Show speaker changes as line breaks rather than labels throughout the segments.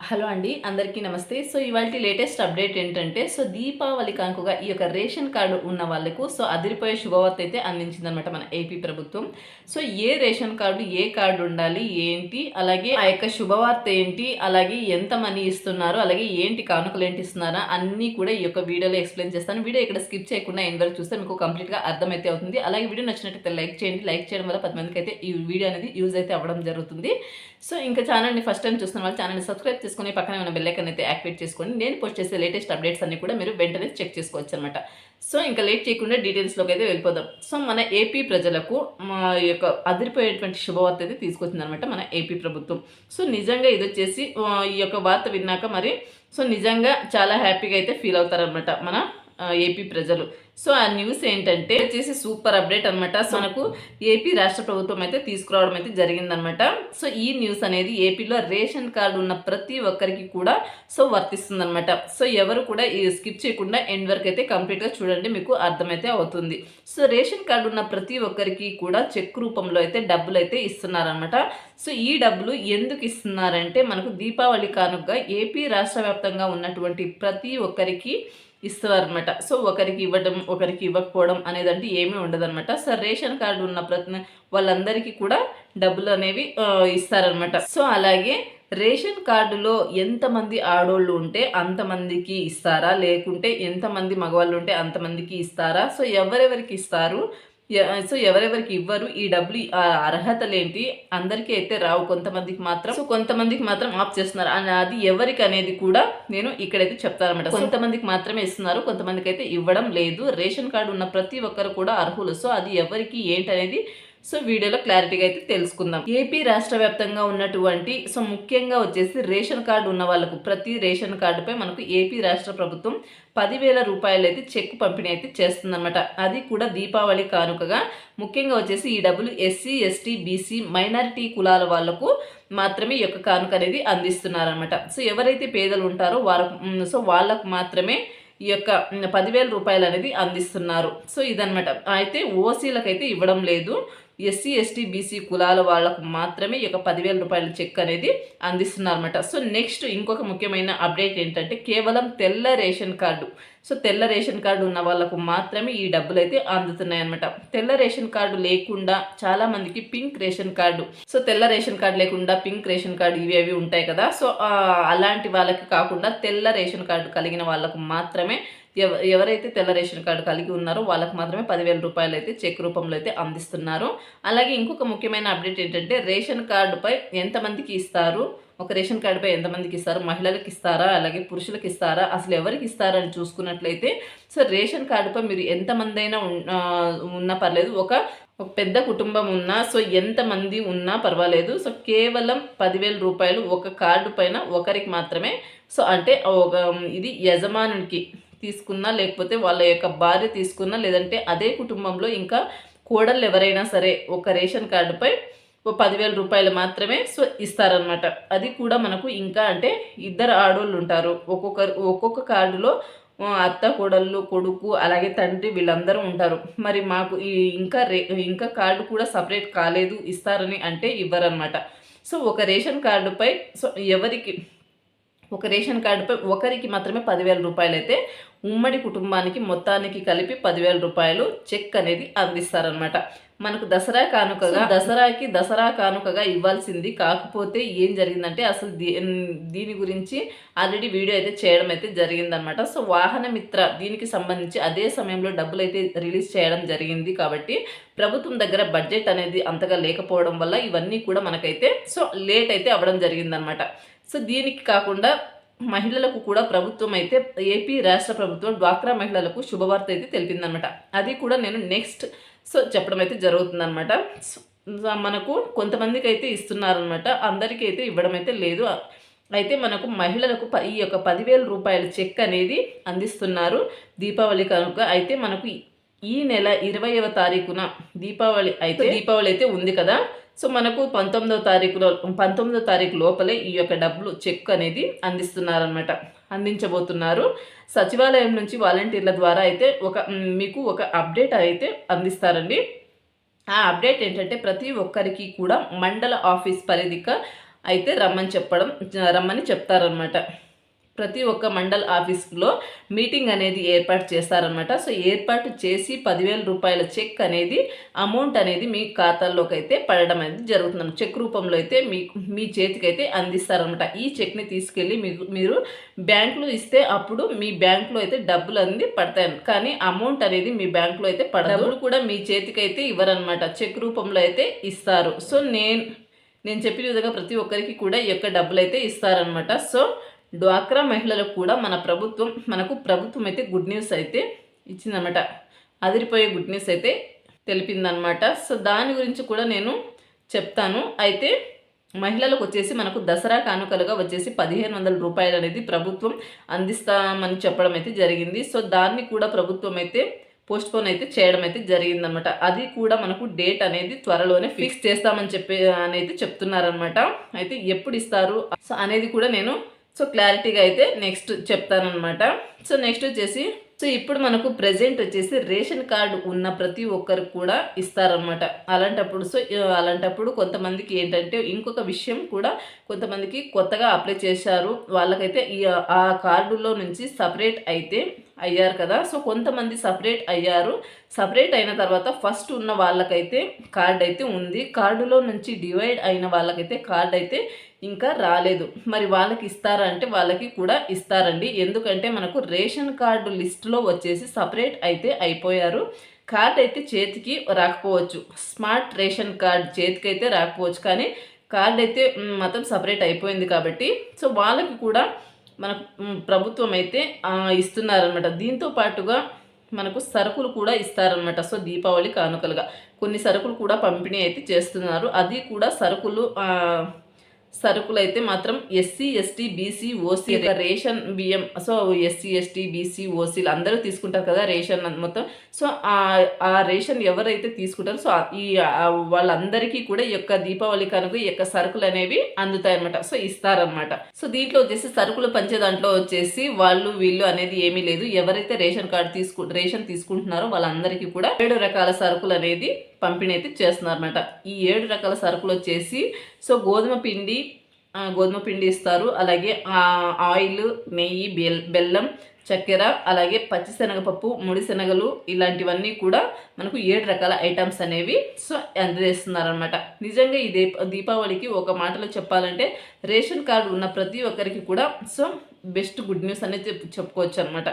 Hello అండి అందరికీ నమస్తే. సో ఇవాళ లేటెస్ట్ అప్డేట్ ఏంటంటే సో దీపావళి కానుకగా ఈ యొక్క రేషన్ కార్డు ఉన్న వాళ్ళకు సో అదిరిపోయే శుభవార్త అయితే అందించిందనమాట మన ఏపీ ప్రభుత్వం. సో ఏ రేషన్ కార్డు ఏ కార్డు ఉండాలి ఏంటి అలాగే ఆ యొక్క శుభవార్త ఏంటి అలాగే ఎంత మనీ ఇస్తున్నారు అలాగే ఏంటి కానుకలు ఏంటి ఇస్తున్నారా అన్నీ కూడా ఈ యొక్క వీడియోలో ఎక్స్ప్లెయిన్ చేస్తాను. వీడియో ఇక్కడ స్కిప్ చేయకుండా ఎండ్ వరకు చూస్తే మీకు కంప్లీట్గా అర్థమైతే అవుతుంది. అలాగే వీడియో నచ్చినట్టయితే లైక్ చేయండి. లైక్ చేయడం వల్ల పది మందికి అయితే ఈ వీడియో అనేది యూజ్ అయితే అవ్వడం జరుగుతుంది. సో ఇంకా ఛానల్ని ఫస్ట్ టైం చూస్తున్న వాళ్ళు ఛానల్ని సబ్స్క్రైబ్ చేసుకుని పక్కనే ఉన్న బెల్లైకన్ అయితే యాక్టివేట్ చేసుకోండి నేను పోస్ట్ చేసే లేటెస్ట్ అప్డేట్స్ అన్ని కూడా మీరు వెంటనే చెక్ చేసుకోవచ్చు అనమాట సో ఇంకా లేట్ చేయకుండా డీటెయిల్స్లోకి అయితే వెళ్ళిపోదాం. సో మన ఏపీ ప్రజలకు మా యొక్క అదిరిపోయేటువంటి శుభవార్త అయితే తీసుకొచ్చింది అనమాట మన ఏపీ ప్రభుత్వం. సో నిజంగా ఇది వచ్చేసి ఈ యొక్క వార్త విన్నాక మరి సో నిజంగా చాలా హ్యాపీగా అయితే ఫీల్ అవుతారనమాట మన ఏపీ ప్రజలు. సో ఆ న్యూస్ ఏంటంటే వచ్చేసి సూపర్ అప్డేట్ అనమాట సో మనకు ఏపీ రాష్ట్ర ప్రభుత్వం అయితే తీసుకురావడం అయితే జరిగిందనమాట సో ఈ న్యూస్ అనేది ఏపీలో రేషన్ కార్డు ఉన్న ప్రతి ఒక్కరికి కూడా సో వర్తిస్తుందనమాట సో ఎవరు కూడా ఈ స్కిప్ చేయకుండా ఎండ్ వరకు అయితే కంప్లీట్గా చూడండి మీకు అర్థమైతే అవుతుంది. సో రేషన్ కార్డు ఉన్న ప్రతి ఒక్కరికి కూడా చెక్ రూపంలో అయితే డబ్బులు అయితే ఇస్తున్నారనమాట సో ఈ డబ్బులు ఎందుకు ఇస్తున్నారంటే మనకు దీపావళి కానుకగా ఏపీ రాష్ట్ర వ్యాప్తంగా ఉన్నటువంటి ప్రతి ఒక్కరికి ఇస్తారనమాట సో ఒకరికి ఇవ్వడం ఒకరికి ఇవ్వకపోవడం అనేది అంటే ఏమీ ఉండదనమాట సో రేషన్ కార్డు ఉన్న ప్రతి వాళ్ళందరికీ కూడా డబ్బులు అనేవి ఇస్తారనమాట సో అలాగే రేషన్ కార్డులో ఎంతమంది ఆడోళ్ళు ఉంటే అంతమందికి ఇస్తారా? లేకుంటే ఎంతమంది మగవాళ్ళు ఉంటే అంతమందికి ఇస్తారా? సో ఎవరెవరికి ఇస్తారు? సో ఎవరెవరికి ఇవ్వరు ఈ డబ్బులు అర్హతలేంటి అందరికీ అయితే రావు. కొంతమందికి మాత్రం సో కొంతమందికి మాత్రం ఆఫ్ చేస్తున్నారు. అని అది ఎవరికి అనేది కూడా నేను ఇక్కడైతే చెప్తానమాట కొంతమందికి మాత్రమే ఇస్తున్నారు కొంతమందికి అయితే ఇవ్వడం లేదు. రేషన్ కార్డు ఉన్న ప్రతి ఒక్కరు కూడా అర్హులు. సో అది ఎవరికి ఏంటనేది సో వీడియోలో క్లారిటీగా అయితే తెలుసుకుందాం. ఏపీ రాష్ట్ర వ్యాప్తంగా ఉన్నటువంటి సో ముఖ్యంగా వచ్చేసి రేషన్ కార్డు ఉన్న వాళ్ళకు ప్రతి రేషన్ కార్డుపై మనకు ఏపీ రాష్ట్ర ప్రభుత్వం పదివేల రూపాయలు అయితే చెక్ పంపిణీ అయితే చేస్తుందన్నమాట. అది కూడా దీపావళి కానుకగా ముఖ్యంగా వచ్చేసి ఈ డబ్బులు ఎస్సీ ఎస్టీ బీసీ మైనారిటీ కులాల వాళ్ళకు మాత్రమే ఈ యొక్క కానుక అనేది అందిస్తున్నారనమాట సో ఎవరైతే పేదలు ఉంటారో వారు సో వాళ్ళకు మాత్రమే ఈ యొక్క పదివేల రూపాయలు అనేది అందిస్తున్నారు. సో ఇదనమాట అయితే ఓసీలకైతే ఇవ్వడం లేదు. ఎస్సీ ఎస్టీ బీసీ కులాల వాళ్ళకు మాత్రమే ఈ యొక్క పదివేల రూపాయల చెక్ అనేది అందిస్తున్నారన్నమాట. సో నెక్స్ట్ ఇంకొక ముఖ్యమైన అప్డేట్ ఏంటంటే కేవలం తెల్ల రేషన్ కార్డు. సో తెల్ల రేషన్ కార్డు ఉన్న వాళ్ళకు మాత్రమే ఈ డబ్బులు అయితే అందుతున్నాయి అనమాట తెల్ల రేషన్ కార్డు లేకుండా చాలా మందికి పింక్ రేషన్ కార్డు. సో తెల్ల రేషన్ కార్డు లేకుండా పింక్ రేషన్ కార్డు ఇవి అవి ఉంటాయి కదా. సో అలాంటి వాళ్ళకి కాకుండా తెల్ల రేషన్ కార్డు కలిగిన వాళ్ళకు మాత్రమే ఎవరైతే తెల్ల రేషన్ కార్డు కలిగి ఉన్నారో వాళ్ళకి మాత్రమే పదివేల రూపాయలు అయితే చెక్ రూపంలో అయితే అందిస్తున్నారు. అలాగే ఇంకొక ముఖ్యమైన అప్డేట్ ఏంటంటే రేషన్ కార్డుపై ఎంతమందికి ఇస్తారు? ఒక రేషన్ కార్డుపై ఎంతమందికి ఇస్తారు? మహిళలకు ఇస్తారా? అలాగే పురుషులకు ఇస్తారా? అసలు ఎవరికి ఇస్తారని చూసుకున్నట్లయితే సో రేషన్ కార్డుపై మీరు ఎంతమంది అయినా ఉన్నా పర్లేదు. ఒక ఒక పెద్ద కుటుంబం ఉన్నా సో ఎంతమంది ఉన్నా పర్వాలేదు. సో కేవలం పదివేల రూపాయలు ఒక కార్డు పైన ఒకరికి మాత్రమే. సో అంటే ఒక ఇది యజమానునికి తీసుకున్నా లేకపోతే వాళ్ళ యొక్క భార్య తీసుకున్నా లేదంటే అదే కుటుంబంలో ఇంకా కోడళ్ళు ఎవరైనా సరే ఒక రేషన్ కార్డుపై ఓ పదివేల రూపాయలు మాత్రమే సో ఇస్తారనమాట అది కూడా మనకు ఇంకా అంటే ఇద్దరు ఆడోళ్ళు ఉంటారు. ఒక్కొక్కరు ఒక్కొక్క కార్డులో అత్త కోడళ్ళు కొడుకు అలాగే తండ్రి వీళ్ళందరూ ఉంటారు. మరి మాకు ఈ ఇంకా రే ఇంకా కార్డు కూడా సపరేట్ కాలేదు ఇస్తారని అంటే ఇవ్వరనమాట సో ఒక రేషన్ కార్డుపై సో ఎవరికి ఒక రేషన్ కార్డుపై ఒకరికి మాత్రమే పదివేల రూపాయలు అయితే ఉమ్మడి కుటుంబానికి మొత్తానికి కలిపి పదివేల రూపాయలు చెక్ అనేది అందిస్తారనమాట మనకు దసరా కానుకగా దసరాకి దసరా కానుకగా ఇవ్వాల్సింది కాకపోతే ఏం జరిగిందంటే అసలు దీ దీని గురించి ఆల్రెడీ వీడియో అయితే చేయడం అయితే జరిగిందనమాట సో వాహన మిత్ర దీనికి సంబంధించి అదే సమయంలో డబ్బులు అయితే రిలీజ్ చేయడం జరిగింది కాబట్టి ప్రభుత్వం దగ్గర బడ్జెట్ అనేది అంతగా లేకపోవడం వల్ల ఇవన్నీ కూడా మనకైతే సో లేట్ అయితే అవ్వడం జరిగిందనమాట సో దీనికి కాకుండా మహిళలకు కూడా ప్రభుత్వం అయితే ఏపీ రాష్ట్ర ప్రభుత్వం డ్వాక్రా మహిళలకు శుభవార్త అయితే తెలిపిందనమాట అది కూడా నేను నెక్స్ట్ సో చెప్పడం అయితే జరుగుతుందనమాట మనకు కొంతమందికి అయితే ఇస్తున్నారనమాట అందరికీ అయితే ఇవ్వడం అయితే లేదు. అయితే మనకు మహిళలకు ఈ యొక్క పదివేల రూపాయల చెక్ అనేది అందిస్తున్నారు దీపావళి కనుక. అయితే మనకు ఈ నెల ఇరవైవ తారీఖున దీపావళి అయితే దీపావళి అయితే ఉంది కదా. సో మనకు పంతొమ్మిదవ తారీఖులో పంతొమ్మిదవ తారీఖు లోపలే ఈ యొక్క డబ్బులు చెక్ అనేది అందిస్తున్నారనమాట అందించబోతున్నారు. సచివాలయం నుంచి వాలంటీర్ల ద్వారా అయితే ఒక మీకు ఒక అప్డేట్ అయితే అందిస్తారండి. ఆ అప్డేట్ ఏంటంటే ప్రతి ఒక్కరికి కూడా మండల ఆఫీస్ పరిధిక అయితే రమ్మని చెప్పడం రమ్మని చెప్తారనమాట ప్రతి ఒక్క మండల్ ఆఫీస్లో మీటింగ్ అనేది ఏర్పాటు చేస్తారనమాట సో ఏర్పాటు చేసి పదివేల రూపాయల చెక్ అనేది అమౌంట్ అనేది మీ ఖాతాల్లోకి అయితే పడడం అనేది జరుగుతుంది చెక్ రూపంలో అయితే మీ మీ చేతికి అయితే అందిస్తారనమాట ఈ చెక్ని తీసుకెళ్ళి మీకు మీరు బ్యాంకులో ఇస్తే అప్పుడు మీ బ్యాంకులో అయితే డబ్బులు అనేది పడతాయి కానీ అమౌంట్ అనేది మీ బ్యాంకులో అయితే పడదు. కూడా మీ చేతికి అయితే ఇవ్వరనమాట చెక్ రూపంలో అయితే ఇస్తారు. సో నేను నేను చెప్పిన విధంగా ప్రతి ఒక్కరికి కూడా ఈ యొక్క డబ్బులు అయితే ఇస్తారనమాట సో డ్వాక్రా మహిళలకు కూడా మన ప్రభుత్వం మనకు ప్రభుత్వం అయితే గుడ్ న్యూస్ అయితే ఇచ్చిందనమాట అదిరిపోయే గుడ్ న్యూస్ అయితే తెలిపిందనమాట సో దాని గురించి కూడా నేను చెప్తాను. అయితే మహిళలకు వచ్చేసి మనకు దసరా కానుకలుగా వచ్చేసి పదిహేను వందల రూపాయలు అనేది ప్రభుత్వం అందిస్తామని చెప్పడం అయితే జరిగింది. సో దాన్ని కూడా ప్రభుత్వం అయితే పోస్ట్ పోన్ అయితే చేయడం అయితే జరిగిందనమాట అది కూడా మనకు డేట్ అనేది త్వరలోనే ఫిక్స్ చేస్తామని చెప్పి అనేది చెప్తున్నారనమాట అయితే ఎప్పుడు ఇస్తారు? అనేది కూడా నేను సో క్లారిటీగా అయితే నెక్స్ట్ చెప్తానమాట సో నెక్స్ట్ వచ్చేసి సో ఇప్పుడు మనకు ప్రజెంట్ వచ్చేసి రేషన్ కార్డు ఉన్న ప్రతి ఒక్కరికి కూడా ఇస్తారనమాట అలాంటప్పుడు సో అలాంటప్పుడు కొంతమందికి ఏంటంటే ఇంకొక విషయం కూడా కొంతమందికి కొత్తగా అప్లై చేశారు. వాళ్ళకైతే ఈ ఆ కార్డులో నుంచి సపరేట్ అయితే అయ్యారు కదా. సో కొంతమంది సపరేట్ అయ్యారు. సపరేట్ అయిన తర్వాత ఫస్ట్ ఉన్న వాళ్ళకైతే కార్డ్ అయితే ఉంది. కార్డులో నుంచి డివైడ్ అయిన వాళ్ళకైతే కార్డ్ అయితే ఇంకా రాలేదు. మరి వాళ్ళకి ఇస్తారా అంటే వాళ్ళకి కూడా ఇస్తారండి. ఎందుకంటే మనకు రేషన్ కార్డు లిస్టులో వచ్చేసి సపరేట్ అయితే అయిపోయారు. కార్డ్ అయితే చేతికి రాకపోవచ్చు. స్మార్ట్ రేషన్ కార్డ్ చేతికి అయితే రాకపోవచ్చు. కానీ కార్డ్ అయితే మొత్తం సపరేట్ అయిపోయింది కాబట్టి. సో వాళ్ళకి కూడా మన ప్రభుత్వం అయితే ఇస్తున్నారనమాట దీంతో పాటుగా మనకు సరుకులు కూడా ఇస్తారనమాట సో దీపావళి కానుకలుగా. కొన్ని సరుకులు కూడా పంపిణీ అయితే చేస్తున్నారు. అది కూడా సరుకులు సరుకులు అయితే మాత్రం SC ST BC OC ration బియ్యం సో ఎస్సీ ఎస్టీ బీసీ ఓసీలు అందరూ తీసుకుంటారు కదా రేషన్ మొత్తం. సో ఆ రేషన్ ఎవరైతే తీసుకుంటారో సో ఈ వాళ్ళందరికీ కూడా ఈ యొక్క దీపావళి కనుక ఈ యొక్క సరుకులు అనేవి అందుతాయన్నమాట. సో ఇస్తారనమాట సో దీంట్లో వచ్చేసి సరుకులు పంచే దాంట్లో వచ్చేసి వాళ్ళు వీళ్ళు అనేది ఏమీ లేదు. ఎవరైతే రేషన్ కార్డు తీసుకు రేషన్ తీసుకుంటున్నారో వాళ్ళందరికీ కూడా ఏడు రకాల సరుకులు అనేది పంపిణీ అయితే చేస్తున్నారన్నమాట. ఈ ఏడు రకాల సరుకులు వచ్చేసి సో గోధుమ పిండి గోధుమ పిండి ఇస్తారు. అలాగే ఆయిల్ నెయ్యి బెల్లం చక్కెర అలాగే పచ్చిశనగపప్పు ముడిశనగలు ఇలాంటివన్నీ కూడా మనకు ఏడు రకాల ఐటమ్స్ అనేవి సో అందజేస్తున్నారనమాట నిజంగా ఈ దీపావళికి ఒక మాటలో చెప్పాలంటే రేషన్ కార్డు ఉన్న ప్రతి ఒక్కరికి కూడా సో బెస్ట్ గుడ్ న్యూస్ అనేది చెప్పుకోవచ్చు అనమాట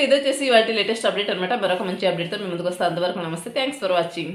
ఇది వచ్చేసి వాటి లేటెస్ట్ అప్డేట్ అనమాట మరొక మంచి అప్డేట్తో మేము ముందుకు వస్తాం అంతవరకు నమస్తే. Thanks for watching.